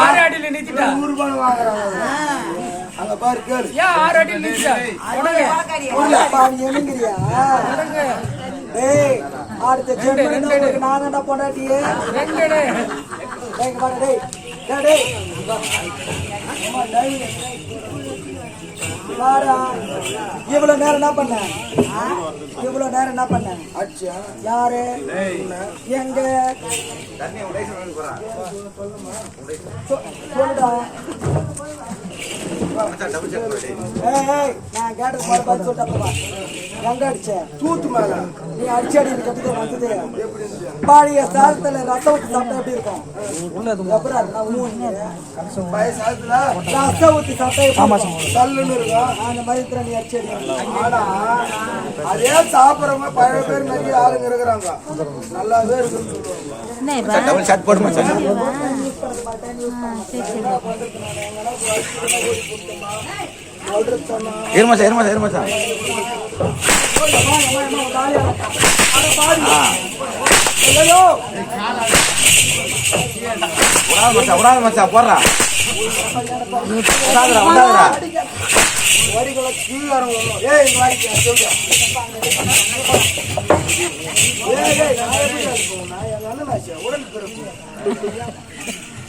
ஆறு அடியில நிறுத்திட்டா? அங்க பாரு கேளு ஏன் ஆறு அடியில நிறுத்திட்டா உடனே ஊர்லப்பா, நீ டேய், அடுத்த ஜென்மத்துல உனக்கு நான் தான்டா பொண்டாட்டியே. ரெண்டு அடி. டேய், இங்க பாரு, டேய். டேய், டேய். அம்மா, டேய். வாடா. இவ்வளவு நேரம் என்ன பண்ண? இவ்வளவு நேரம் என்ன பண்ண யாரு எங்க சொல்லுடா நான் கேட்டது போல பதில் சொல்லிட்டு அப்புறமா. எங்க அடிச்ச? தூத்து மேல. நீ அடிச்சு அடி கத்துக்க வந்தது. பழைய சாதத்துல ரசம் ஊத்தி சாப்பிட்டா எப்படி இருக்கும்? ரசம் ஊத்தி சாப்பிட்டா எப்படி இருக்கும்? அந்த மாதிரி இதுல நீ அடிச்சு அடி. ஆனா அதே சாப்பிடுறவங்க பழைய பேர் நிறைய ஆளுங்க இருக்கிறாங்க நல்லாவே இருக்குன்னு சொல்லுவாங்க டபுள் ஷாட் போடு மச்சான் இரு விடாத மச்சா விடாத மச்சா போடுறா விடாதடா விடாதடா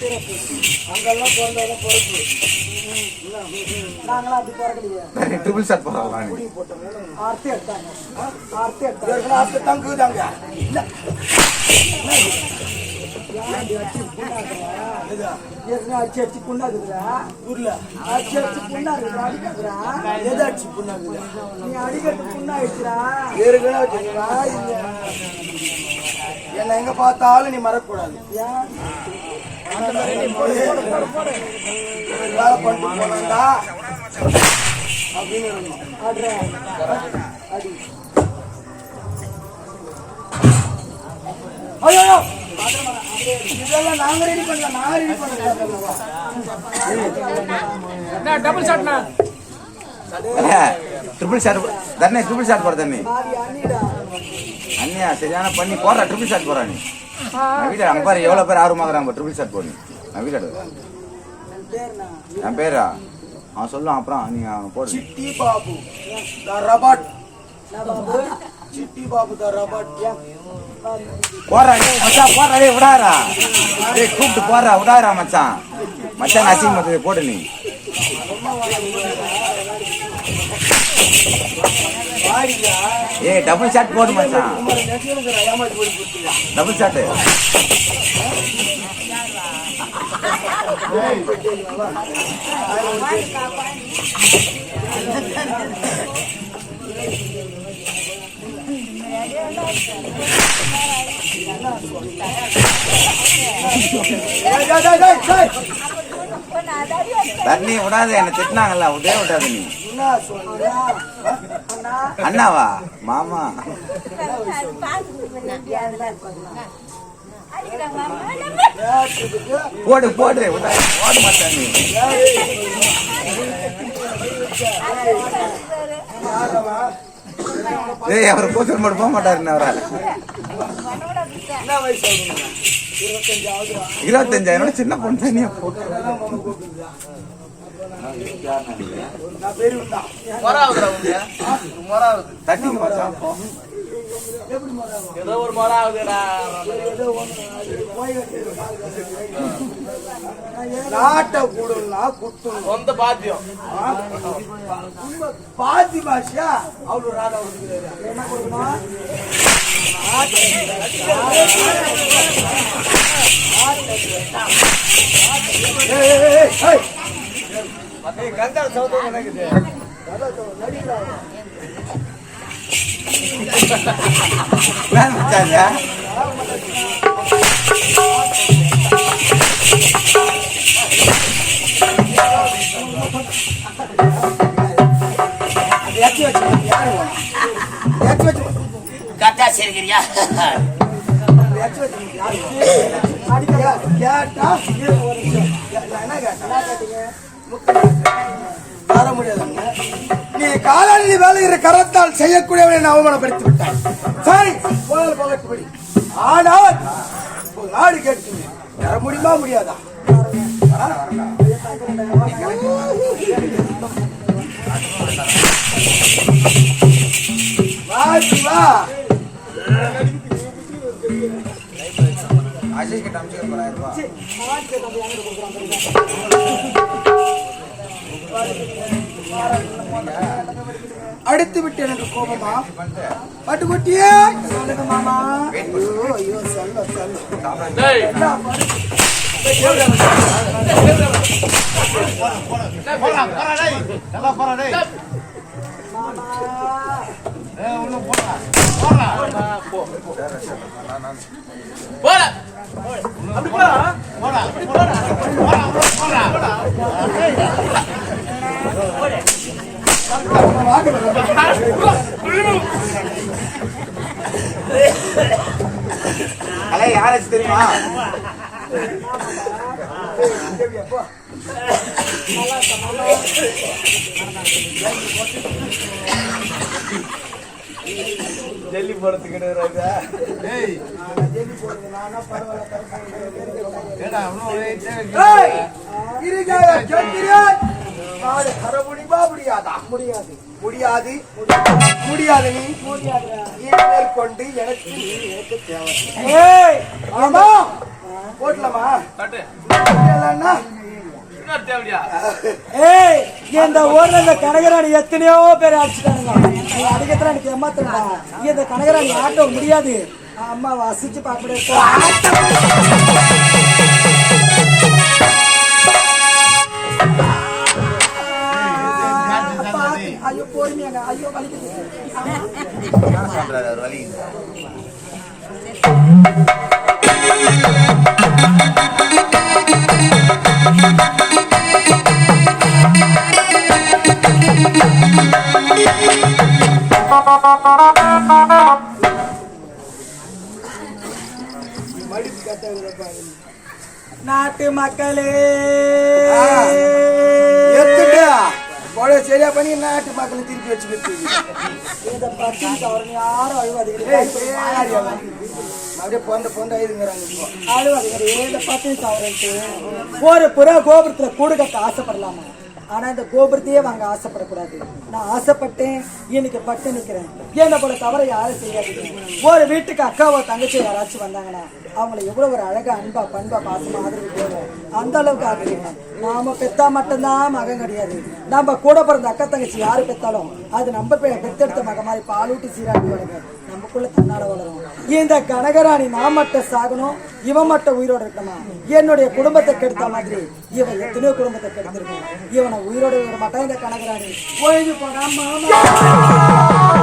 பிறப்பு அங்கெல்லாம் பிறந்தாதான் பிறப்பு நாங்களாம் அப்படி பிறக்கலையே. ட்ரிபிள் ஷாட் போடுறா ஆர்த்தி எடுத்தாங்க. ஆர்த்தி எடுத்தாங்க. அடிச்சு அடிச்சு புண்ணாக்குதுடா. ஊர்ல அடிச்சு அடிச்சு புண்ணாக்குதுடா, எதை அடிச்சு புண்ணாங்க நீ அடிக்கிறது புண்ணாயிடுச்சுடா. ஏற்கனவே வச்சுக்கா இல்ல எங்க பார்த்தாலும் நீ மறக்கக்கூடாது ஏன்? ஐயோ இதெல்லாம் நாங்க ரெடி பண்ணல நான் ரெடி பண்ணல என்ன டபுள் ஷாட்னா ட்ரிபிள் ஷாட் தண்ணி ட்ரிபிள் ஷாட். அண்ணியா சரியான பண்ணி போடுறா ட்ரிபிள் ஷாட் போடுறா நீ. நான் வீடு அங்க பாரு எவ்வளவு பேர் ஆர்வமாகறாங்க ட்ரிபிள் ஷாட் போடு நான் வீடு என் பேரா? அவன் சொல்லுவான் அப்புறம் நீங்க அவன் போடு. சிட்டி பாபு ரபாட்? சிட்டி பாபு த மச்சான் போடுறா டேய் விடாரா டேய் கூப்பிட்டு போடுறா விடாரா மச்சான். மச்சான் அசிங்க மத்த போடு நீ. ஏய் டபுள் ஷாட் போடு மச்சான். டபுள் ஷாட் தண்ணி விடாத என்ன திட்டினாங்கல்ல விடவே விடாத நீ. அண்ணாவா? மாமா. போடு போடு. போட மாட்டாங்க ஏய் அவர் கூச்சல் மட்டும் போக மாட்டாருன்னு அவரால்? இருபத்தஞ்சாயிரம் சின்ன பொண்ணு தனியா போட்டு. ஏதோ. நாட்டை கூடனா குத்தணும் சொந்த பாத்தியம் பாத்தி பாஷா அவ்வளவு என்ன ஏய், கட்டா சரிக்கிறியா கேட்டா என்ன கேட்டா கேட்டீங்க தர முடியாதுங்க. நீ காலாளி வேலைகிற கரத்தால் செய்யக்கூடியவனை நான் அவமானப்படுத்தி விட்டாய் சரி போனால் போகட்டுப்படி ஆனால் ஒரு நாடு கேட்குங்க தர முடியுமா முடியாதா? வா. சிவா அஜய் கிட்ட அமிச்சு போறாயிரம் ரூபாய் அடித்து விட்டு எனக்கு கோபமா பட்டுக்குட்டியே சொல்லுங்க மாமா ஐயோ ஐயோ சொல்ல சொல்ல அலே யாராச்சும் தெரியுமா? ஜல்லி போறதுக்கு ஏய், இருக்காயா, கேட்கிறேன்? நாடு தர முடியுமா முடியாதா. முடியாது. முடியாது. முடியாது. நீ கொண்டு எனக்கு நீ எனக்கு தேவை. ஏய் ஆமா. போட்டலாமா? ஏய் இந்த ஊர்ல இந்த கனகராணி எத்தனையோ பேர் அடிச்சுட்டானுங்க. நீ அடிக்கிறதுல எனக்கு ஏமாத்தா இந்த கனகராணி ஆட்ட முடியாது. அம்மா வசிச்சு பார்க்க முடியாது. பொறுமையாங்க ஐயோ வலிக்குது நாட்டு மக்களே சரியா பண்ணி நாட்டு மக்களை திருப்பி வச்சுக்கிட்டு இந்த பட்டினி கவர்னு யாரும் அழுவாதீங்க? அப்படியே பொந்த பொந்த ஐதுங்கிறாங்க இப்போ. அழுவாதீங்க. இந்த பட்டினி கவர்ன்ட்டு ஒரு புற கோபுரத்துல கூடு கட்ட ஆசைப்படலாமா? ஆனா இந்த கோபுரத்தையே வாங்க ஆசைப்படக்கூடாது. நான் ஆசைப்பட்டேன் இன்னைக்கு பட்டு நிக்கிறேன். என்ன போல தவற யாரும் செய்யாதீங்க. ஒரு வீட்டுக்கு அக்காவோ தங்கச்சி யாராச்சும் வந்தாங்கன்னா அவங்கள எவ்வளோ ஒரு அழகாக அன்பா பண்பா பாசமாக ஆதரவு போவோம் அந்த அளவுக்கு ஆதரிக்கணும். நாம பெத்தா மட்டும்தான் மகன் கிடையாது. நம்ம கூட பிறந்த அக்கா தங்கச்சி யார் பெத்தாலும் அது நம்ம பெத்தெடுத்த மக மாதிரி பாலூட்டி சீராட்டி வளருங்க. நமக்குள்ள தன்னால் வளரும். இந்த கனகராணி நான் மட்டும் சாகணும் இவன் மட்டும் உயிரோடு இருக்கணும்? என்னுடைய குடும்பத்தை கெடுத்த மாதிரி இவன் எத்தனையோ குடும்பத்தை கெடுத்திருக்கான். இவனை உயிரோட விட மாட்டான் இந்த கனகராணி. ஓய்வு போனா மாமா.